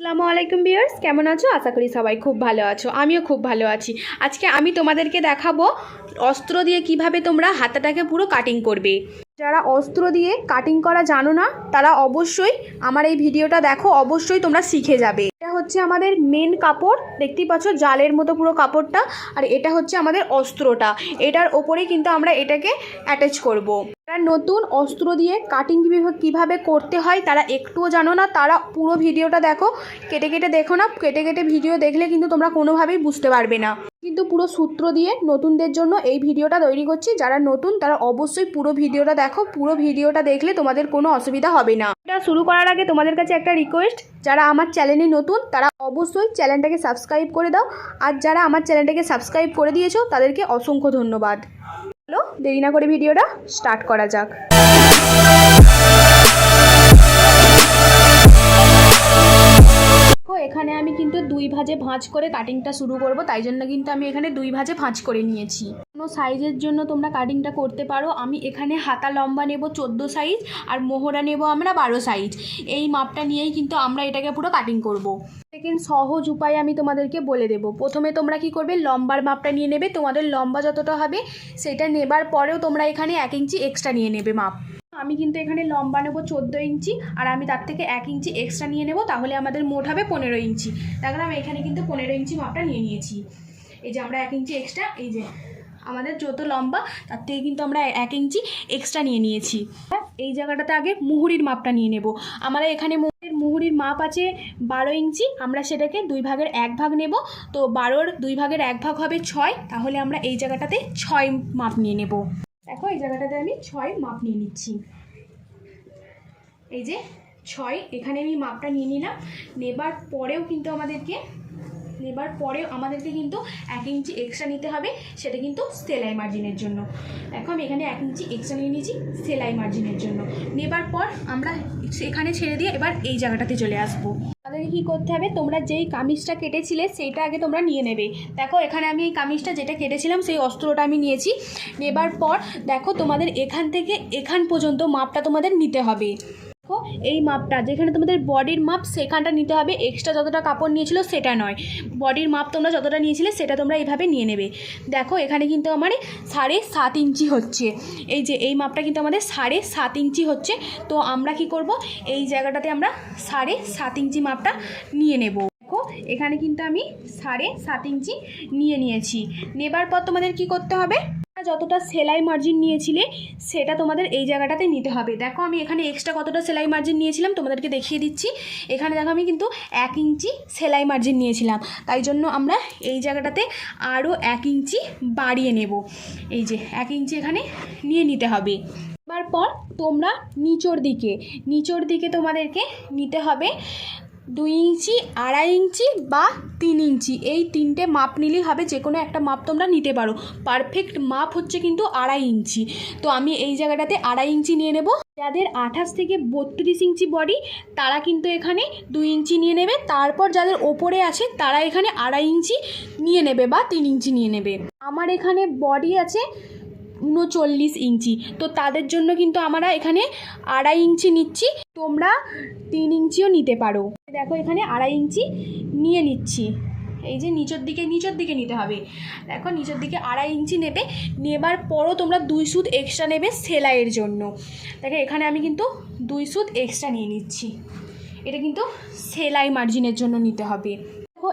আসসালামু আলাইকুম বিয়ার্স কেমন আছো? আশা করি সবাই খুব ভালো আছো, আমিও খুব ভালো আছি। আজকে আমি তোমাদেরকে দেখাবো অস্ত্র দিয়ে কীভাবে তোমরা হাতাটাকে পুরো কাটিং করবে। যারা অস্ত্র দিয়ে কাটিং করা জানো না, তারা অবশ্যই আমার এই ভিডিওটা দেখো, অবশ্যই তোমরা শিখে যাবে। এটা হচ্ছে আমাদের মেন কাপড়, দেখতেই পাচ্ছ জালের মতো পুরো কাপড়টা, আর এটা হচ্ছে আমাদের অস্ত্রটা। এটার ওপরেই কিন্তু আমরা এটাকে অ্যাটাচ করব। যারা নতুন অস্ত্র দিয়ে কাটিং কীভাবে করতে হয় তারা একটুও জানো না। তারা পুরো ভিডিওটা দেখো, কেটে কেটে দেখো না, কেটে কেটে ভিডিও দেখলে কিন্তু তোমরা কোনোভাবেই বুঝতে পারবে না। কিন্তু পুরো সূত্র দিয়ে নতুনদের জন্য এই ভিডিওটা তৈরি করছি। যারা নতুন তারা অবশ্যই পুরো ভিডিওটা দেখো, পুরো ভিডিওটা দেখলে তোমাদের কোনো অসুবিধা হবে না। এটা শুরু করার আগে তোমাদের কাছে একটা রিকোয়েস্ট যারা আমার চ্যানেলে নতুন, তারা অবশ্যই চ্যানেলটাকে সাবস্ক্রাইব করে দাও। আর যারা আমার চ্যানেলটাকে সাবস্ক্রাইব করে দিয়েছ, তাদেরকে অসংখ্য ধন্যবাদ। দেরি না করে ভিডিওটা স্টার্ট করা যাক। এখানে আমি কিন্তু দুই ভাজে ভাঁজ করে কাটিংটা শুরু করব, তাই জন্য কিন্তু আমি এখানে দুই ভাজে ভাঁজ করে নিয়েছি। কোনো সাইজের জন্য তোমরা কাটিংটা করতে পারো, আমি এখানে হাতা লম্বা নেব চোদ্দ সাইজ আর মোহরা নেব আমরা বারো সাইজ এই মাপটা নিয়েই কিন্তু আমরা এটাকে পুরো কাটিং করব। সেকেন্ড সহজ উপায় আমি তোমাদেরকে বলে দেব। প্রথমে তোমরা কি করবে, লম্বার মাপটা নিয়ে নেবে, তোমাদের লম্বা যতটা হবে সেটা নেবার পরেও তোমরা এখানে এক ইঞ্চি এক্সট্রা নিয়ে নেবে মাপ। আমি কিন্তু এখানে লম্বা নেব চোদ্দ ইঞ্চি, আর আমি তার থেকে এক ইঞ্চি এক্সট্রা নিয়ে নেব, তাহলে আমাদের মোট হবে পনেরো ইঞ্চি। দেখলাম আমি এখানে কিন্তু পনেরো ইঞ্চি মাপটা নিয়ে নিয়েছি। এই যে আমরা এক ইঞ্চি এক্সট্রা এই যে আমাদের যত লম্বা, তার থেকে কিন্তু আমরা এক ইঞ্চি এক্সট্রা নিয়ে নিয়েছি। এই জায়গাটাতে আগে মুহুরির মাপটা নিয়ে নেব। আমরা এখানে মুহুরির মুহুরির মাপ আছে বারো ইঞ্চি, আমরা সেটাকে দুই ভাগের এক ভাগ নেব। তো বারোর দুই ভাগের এক ভাগ হবে ছয়, তাহলে আমরা এই জায়গাটাতে ছয় মাপ নিয়ে নেব। দেখো, এই জায়গাটাতে আমি ছয় মাপ নিয়ে নিচ্ছি। এই যে ছয়, এখানে আমি মাপটা নিয়ে নিলাম। নেবার পরেও কিন্তু আমাদেরকে নেবার পরেও আমাদেরকে কিন্তু এক ইঞ্চি এক্সট্রা নিতে হবে, সেটা কিন্তু সেলাই মার্জিনের জন্য। এখন আমি এখানে এক ইঞ্চি এক্সট্রা নিয়ে নিয়েছি সেলাই মার্জিনের জন্য। নেবার পর আমরা এখানে ছেড়ে দিয়ে এবার এই জায়গাটাতে চলে আসব। তাদেরকে কী করতে হবে? তোমরা যেই কামিজটা কেটেছিলে, সেইটা আগে তোমরা নিয়ে নেবে। দেখো এখানে আমি এই কামিজটা যেটা কেটেছিলাম, সেই অস্ত্রটা আমি নিয়েছি। নেবার পর দেখো তোমাদের এখান থেকে এখান পর্যন্ত মাপটা তোমাদের নিতে হবে। এই মাপটা, যেখানে তোমাদের বডির মাপ, সেখানটা নিতে হবে। এক্সট্রা যতটা কাপড় নিয়েছিল, সেটা নয়। বডির মাপ তোমরা যতটা নিয়েছিলে, সেটা তোমরা এইভাবে নিয়ে নেবে। দেখো, এখানে কিন্তু আমার সাড়ে সাত ইঞ্চি হচ্ছে। এই যে, এই মাপটা কিন্তু আমাদের সাড়ে সাত ইঞ্চি হচ্ছে। তো আমরা কি করব? এই জায়গাটাতে আমরা সাড়ে সাত ইঞ্চি মাপটা নিয়ে নেব। দেখো, এখানে কিন্তু আমি সাড়ে সাত ইঞ্চি নিয়ে নিয়েছি। নেবার পর তোমাদের কি করতে হবে? যতটা সেলাই মার্জিন নিয়েছিলে, সেটা তোমাদের এই জায়গাটাতে নিতে হবে। দেখো, আমি এখানে এক্সট্রা কতটা সেলাই মার্জিন নিয়েছিলাম, তোমাদেরকে দেখিয়ে দিচ্ছি। এখানে দেখো, আমি কিন্তু এক ইঞ্চি সেলাই মার্জিন নিয়েছিলাম। তাই জন্য আমরা এই জায়গাটাতে আরও এক ইঞ্চি বাড়িয়ে নেব। এই যে, এক ইঞ্চি এখানে নিয়ে নিতে হবে। এবার পর তোমরা নিচোর দিকে নিচোর দিকে তোমাদেরকে নিতে হবে দুই ইঞ্চি, আড়াই ইঞ্চি বা তিন ইঞ্চি। এই তিনটে মাপ নিলেই হবে যে কোনো একটা মাপ তোমরা নিতে পারো। পারফেক্ট মাপ হচ্ছে কিন্তু আড়াই ইঞ্চি। তো আমি এই জায়গাটাতে আড়াই ইঞ্চি নিয়ে নেব। যাদের আঠাশ থেকে বত্রিশ ইঞ্চি বডি, তারা কিন্তু এখানে দুই ইঞ্চি নিয়ে নেবে। তারপর যাদের ওপরে আছে, তারা এখানে আড়াই ইঞ্চি নিয়ে নেবে বা তিন ইঞ্চি নিয়ে নেবে। আমার এখানে বডি আছে উনচল্লিশ ইঞ্চি। তো তাদের জন্য কিন্তু আমরা এখানে আড়াই ইঞ্চি নিচ্ছি। তোমরা তিন ইঞ্চিও নিতে পারো। দেখো এখানে আড়াই ইঞ্চি নিয়ে নিচ্ছি। এই যে নিচের দিকে নিচের দিকে নিতে হবে। দেখো নিচের দিকে আড়াই ইঞ্চি নেবে। নেবার পরও তোমরা দুই সুদ এক্সট্রা নেবে সেলাইয়ের জন্য। দেখো এখানে আমি কিন্তু দুই সুদ এক্সট্রা নিয়ে নিচ্ছি। এটা কিন্তু সেলাই মার্জিনের জন্য নিতে হবে।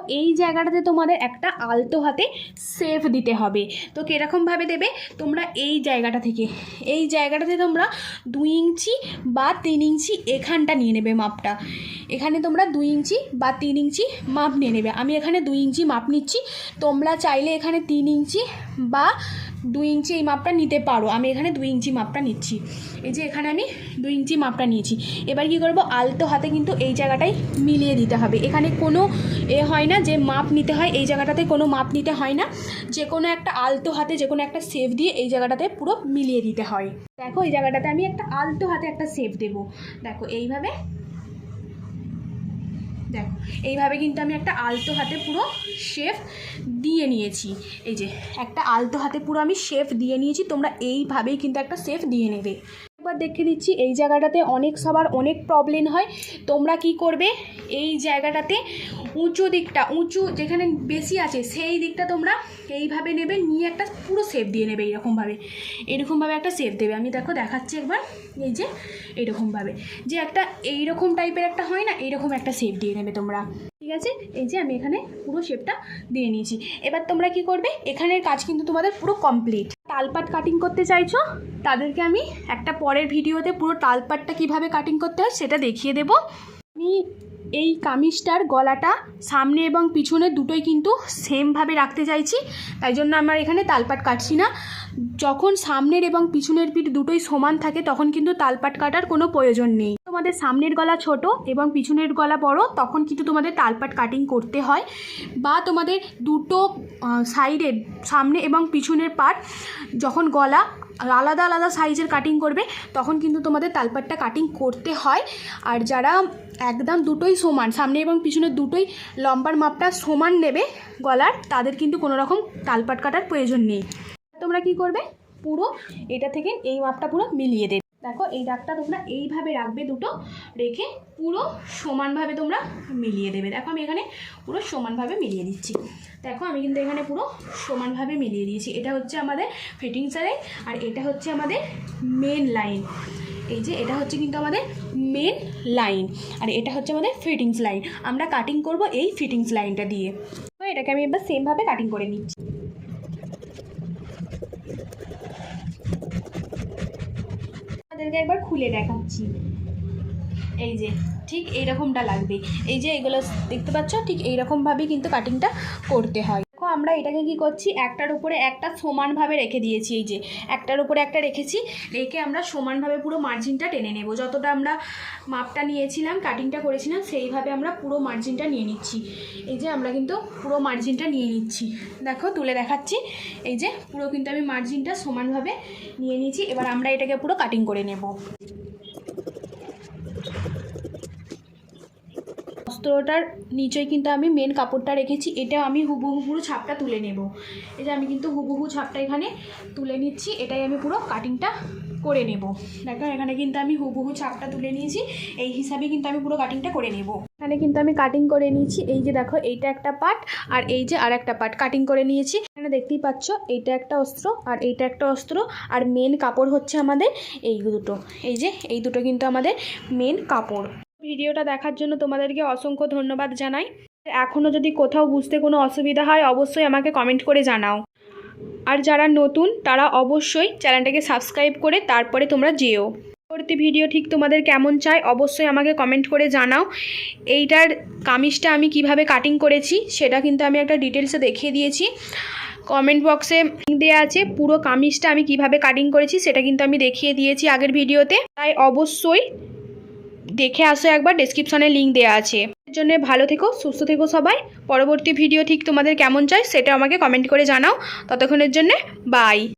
এই জায়গাটাতে তোমাদের একটা আলতো হাতে সেফ দিতে হবে। তো কীরকমভাবে দেবে? তোমরা এই জায়গাটা থেকে, এই জায়গাটাতে তোমরা দুই ইঞ্চি বা তিন ইঞ্চি এখানটা নিয়ে নেবে মাপটা। এখানে তোমরা দুই ইঞ্চি বা তিন ইঞ্চি মাপ নিয়ে নেবে। আমি এখানে দুই ইঞ্চি মাপ নিচ্ছি। তোমরা চাইলে এখানে তিন ইঞ্চি বা দুই ইঞ্চি এই মাপটা নিতে পারো। আমি এখানে দুই ইঞ্চি মাপটা নিচ্ছি। এই যে এখানে আমি দুই ইঞ্চি মাপটা নিয়েছি। এবার কি করব? আলতো হাতে কিন্তু এই জায়গাটাই মিলিয়ে দিতে হবে। এখানে কোনো এ হয় না যে মাপ নিতে হয়, এই জায়গাটাতে কোনো মাপ নিতে হয় না। যে কোনো একটা আলতো হাতে, যে কোনো একটা সেভ দিয়ে এই জায়গাটাতে পুরো মিলিয়ে দিতে হয়। দেখো, এই জায়গাটাতে আমি একটা আলতো হাতে একটা সেভ দেবো। দেখো, এইভাবে দেখো, এইভাবে কিন্তু আমি একটা আলতো হাতে পুরো শেফ দিয়ে নিয়েছি। এই যে, একটা আলতো হাতে পুরো আমি শেফ দিয়ে নিয়েছি, তোমরা এইভাবেই কিন্তু একটা শেফ দিয়ে নেবে। দেখে দিচ্ছি এই জায়গাটাতে অনেক সবার অনেক প্রবলেম হয়। তোমরা কি করবে? এই জায়গাটাতে উঁচু দিকটা, উঁচু যেখানে বেশি আছে, সেই দিকটা তোমরা এইভাবে নেবে, নিয়ে একটা পুরো শেপ দিয়ে নেবে এইরকমভাবে। এরকমভাবে একটা শেপ দেবে। আমি দেখো দেখাচ্ছি একবার, এই যে এইরকমভাবে। যে একটা এইরকম টাইপের একটা হয় না, এইরকম একটা শেপ দিয়ে নেবে তোমরা। ঠিক আছে? এই যে আমি এখানে পুরো শেপটা দিয়ে নিয়েছি। এবার তোমরা কি করবে? এখানের কাজ কিন্তু তোমাদের পুরো কমপ্লিট তালপাট কাটিং করতে চাইছো? তাদেরকে আমি একটা পরের ভিডিওতে পুরো তালপাটটা কীভাবে কাটিং করতে হয় সেটা দেখিয়ে দেব। আমি এই কামিজটার গলাটা সামনে এবং পিছনে দুটোই কিন্তু সেমভাবে রাখতে চাইছি। তাই জন্য আমার এখানে তালপাট কাটছি না। যখন সামনের এবং পিছনের পিঠ দুটোই সমান থাকে, তখন কিন্তু তালপাট কাটার কোনো প্রয়োজন নেই। তোমাদের সামনের গলা ছোট এবং পিছনের গলা বড়, তখন কিন্তু তোমাদের তালপাট কাটিং করতে হয় বা তোমাদের দুটো সাইডে সামনে এবং পিছনের পার্ট যখন গলা আলাদা আলাদা সাইজের কাটিং করবে, তখন কিন্তু তোমাদের তালপাটটা কাটিং করতে হয়। আর যারা একদম দুটোই সমান, সামনে এবং পিছনে দুটোই লম্বার মাপটা সমান নেবে গলার, তাদের কিন্তু কোনো রকম তালপাট কাটার প্রয়োজন নেই। তোমরা কি করবে? পুরো এটা থেকে এই মাপটা পুরো মিলিয়ে দেবে। দেখো, এই দাগটা তোমরা এইভাবে রাখবে দুটো, রেখে পুরো সমানভাবে তোমরা মিলিয়ে দেবে। দেখো, আমি এখানে পুরো সমানভাবে মিলিয়ে দিচ্ছি। দেখো, আমি কিন্তু এখানে পুরো সমানভাবে মিলিয়ে দিয়েছি। এটা হচ্ছে আমাদের ফিটিংস লাইন আর এটা হচ্ছে আমাদের মেন লাইন এই যে, এটা হচ্ছে কিন্তু আমাদের মেন লাইন আর এটা হচ্ছে আমাদের ফিটিংস লাইন আমরা কাটিং করব এই ফিটিংস লাইনটা দিয়ে। তো এটাকে আমি এবার সেমভাবে কাটিং করে নিচ্ছি। আপনাদেরকে একবার খুলে দেখাচ্ছি। এই যে, ঠিক এইরকমটা লাগবে। এই যে এগুলো দেখতে পাচ্ছ, ঠিক এইরকমভাবেই কিন্তু কাটিংটা করতে হয়। আমরা এটাকে কি করছি? একটার উপরে একটা সমানভাবে রেখে দিয়েছি, এই যে। একটার উপরে একটা রেখেছি, রেখে আমরা সমানভাবে পুরো মার্জিনটা টেনে নেব। যতটা আমরা মাপটা নিয়েছিলাম কাটিংটা করেছিলাম, সেইভাবে আমরা পুরো মার্জিনটা নিয়ে নিচ্ছি। এই যে আমরা কিন্তু পুরো মার্জিনটা নিয়ে নিচ্ছি। দেখো, তুলে দেখাচ্ছি। এই যে পুরো কিন্তু আমি মার্জিনটা সমানভাবে নিয়ে নিয়েছি। এবার আমরা এটাকে পুরো কাটিং করে নেব। বস্ত্রটার নিচেই কিন্তু আমি মেন কাপড়টা রেখেছি এটা আমি হুবহু পুরো ছাপটা তুলে নেব। এই যে আমি কিন্তু হুবহু ছাপটা এখানে তুলে নিচ্ছি, এটাই আমি পুরো কাটিংটা করে নেব। দেখো, এখানে কিন্তু আমি হুবহু ছাপটা তুলে নিয়েছি, এই হিসাবে কিন্তু আমি পুরো কাটিংটা করে নেব। এখানে কিন্তু আমি কাটিং করে নিয়েছি, এই যে দেখো, এইটা একটা পার্ট আর এই যে আর একটা পার্ট কাটিং করে নিয়েছি। এখানে দেখতেই পাচ্ছ, এইটা একটা অস্ত্র, আর এইটা একটা অস্ত্র, আর মেন কাপড় হচ্ছে আমাদের এই দুটো। এই যে, এই দুটো কিন্তু আমাদের মেন কাপড়। ভিডিওটা দেখার জন্য তোমাদেরকে অসংখ্য ধন্যবাদ জানাই। এখনও যদি কোথাও বুঝতে কোনো অসুবিধা হয়, অবশ্যই আমাকে কমেন্ট করে জানাও। আর যারা নতুন, তারা অবশ্যই চ্যানেলটাকে সাবস্ক্রাইব করে তারপরে তোমরা যেও। পরবর্তী ভিডিও ঠিক তোমাদের কেমন চাই অবশ্যই আমাকে কমেন্ট করে জানাও। এইটার কামিজটা আমি কীভাবে কাটিং করেছি, সেটা কিন্তু আমি একটা ডিটেলসে দেখিয়ে দিয়েছি। কমেন্ট বক্সে দেওয়া আছে, পুরো কামিজটা আমি কীভাবে কাটিং করেছি, সেটা কিন্তু আমি দেখিয়ে দিয়েছি আগের ভিডিওতে। তাই অবশ্যই দেখে আসো একবার ডেসক্রিপশনে লিঙ্ক দেওয়া আছে। এর জন্য ভালো থেকো, সুস্থ থেকো সবাই। পরবর্তী ভিডিও ঠিক তোমাদের কেমন চাই সেটা আমাকে কমেন্ট করে জানাও। ততক্ষণের জন্য বাই